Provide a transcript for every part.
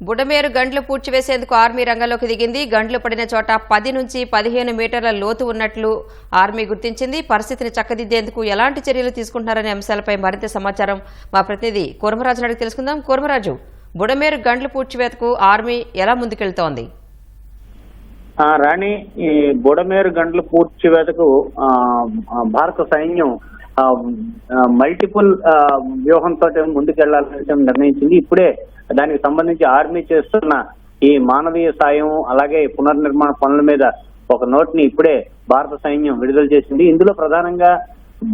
Budameru గండ్లు పూడ్చివేసేందుకు army రంగంలోకి దిగింది. గండ్లు పడిన చోట పది నుంచి పదిహేను మీటర్ల లోతు ఉన్నట్లు ఆర్మీ గుర్తించింది. పరిస్థితిని చక్కదిద్దేందుకు ఎలాంటి చర్యలు తీసుకుంటున్నారనే అంశాలపై మరింత సమాచారం మా ప్రతినిధి కూర్మరాజు అడిగి తెలుసుకుందాం. కూర్మరాజు బుడమేరు గండ్లు పూడ్చివేతకు ఆర్మీ ఎలా ముందుకెళ్తోంది? రాణి ఈ బుడమేరు గంటలు పూడ్చివేతకు భారత సైన్యం మల్టిపుల్ వ్యూహంతో ముందుకెళ్ళాలని నిర్ణయించింది. ఇప్పుడే దానికి సంబంధించి ఆర్మీ చేస్తున్న ఈ మానవీయ సాయం అలాగే పునర్నిర్మాణ పనుల మీద ఒక నోట్ని ఇప్పుడే భారత సైన్యం విడుదల చేసింది. ఇందులో ప్రధానంగా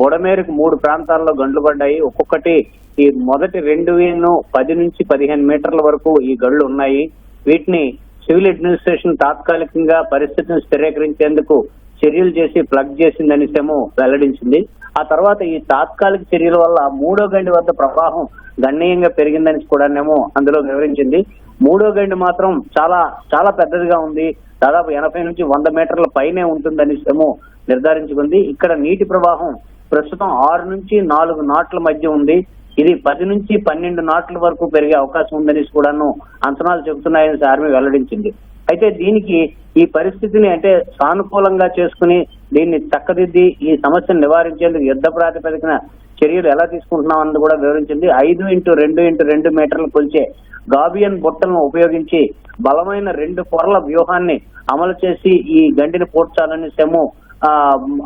బుడమేరకు మూడు ప్రాంతాల్లో గండ్లు పడ్డాయి. ఒక్కొక్కటి ఈ మొదటి రెండు వేలు పది నుంచి పదిహేను మీటర్ల వరకు ఈ గళ్ళు ఉన్నాయి. వీటిని సివిల్ అడ్మినిస్ట్రేషన్ తాత్కాలికంగా పరిస్థితిని స్థిరీకరించేందుకు చర్యలు చేసి ప్లగ్ చేసిందని సెము వెల్లడించింది. ఆ తర్వాత ఈ తాత్కాలిక చర్యల వల్ల మూడో గండి వద్ద ప్రవాహం గణనీయంగా పెరిగిందని కూడానేమో అందులో వివరించింది. మూడో గండి మాత్రం చాలా చాలా పెద్దదిగా ఉంది. దాదాపు ఎనభై నుంచి వంద మీటర్ల పైనే ఉంటుందని సెము నిర్ధారించుకుంది. ఇక్కడ నీటి ప్రవాహం ప్రస్తుతం ఆరు నుంచి నాలుగు నాట్ల మధ్య ఉంది. ఇది పది నుంచి పన్నెండు నాట్ల వరకు పెరిగే అవకాశం ఉందని కూడాను అంచనాలు చెబుతున్నాయని ఆర్మీ వెల్లడించింది. అయితే దీనికి ఈ పరిస్థితిని అంటే సానుకూలంగా చేసుకుని దీన్ని చక్కదిద్ది ఈ సమస్యను నివారించేందుకు యుద్ధ ప్రాతిపదికన చర్యలు ఎలా తీసుకుంటున్నామన్నది కూడా వివరించింది. ఐదు ఇంటూ రెండు ఇంటూ రెండు మీటర్లు కొలిచే గాబియన్ బుట్టలను ఉపయోగించి బలమైన రెండు పొరల వ్యూహాన్ని అమలు చేసి ఈ గండిని పూడ్చాలని సెము ఆ,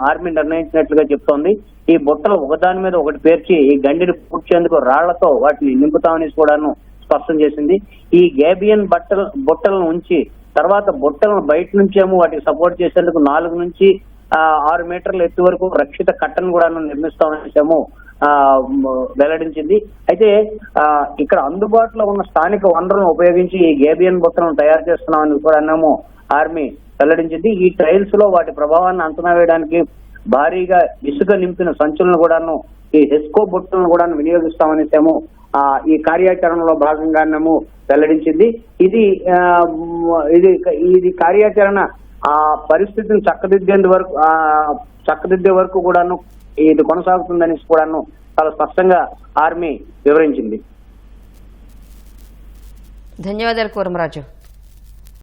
ఆర్మీ నిర్ణయించినట్లుగా చెప్తోంది. ఈ బుట్టలు ఒకదాని మీద ఒకటి పేర్చి ఈ గండిని పూడ్చేందుకు రాళ్ళతో వాటిని నింపుతామని కూడాను స్పష్టం చేసింది. ఈ గేబియన్ బట్టలు బుట్టలను ఉంచి తర్వాత బుట్టలను బయట నుంచేమో వాటికి సపోర్ట్ చేసేందుకు నాలుగు నుంచి ఆరు మీటర్ల ఎత్తు వరకు రక్షిత కట్టను కూడా నిర్మిస్తామనేమో ఆ, వెల్లడించింది. అయితే ఆ, ఇక్కడ అందుబాటులో ఉన్న స్థానిక వనరులను ఉపయోగించి ఈ గేబియన్ బుట్టలను తయారు చేస్తున్నామని కూడా అన్నాము ఆర్మీ వెల్లడించింది. ఈ ట్రయల్స్లో వాటి ప్రభావాన్ని అంచనా వేయడానికి భారీగా ఇసుక నింపిన సంచులను కూడాను ఈ హెస్కో బుట్టలను కూడా వినియోగిస్తామనేసేమో ఈ కార్యాచరణలో భాగంగానేమో వెల్లడించింది. ఇది ఇది ఇది కార్యాచరణ ఆ పరిస్థితిని చక్కదిద్దేందు వరకు ఆ చక్కదిద్దే వరకు కూడాను ఇది కొనసాగుతుందని కూడాను చాలా స్పష్టంగా ఆర్మీ వివరించింది. ధన్యవాదాలు కూరమరాజు.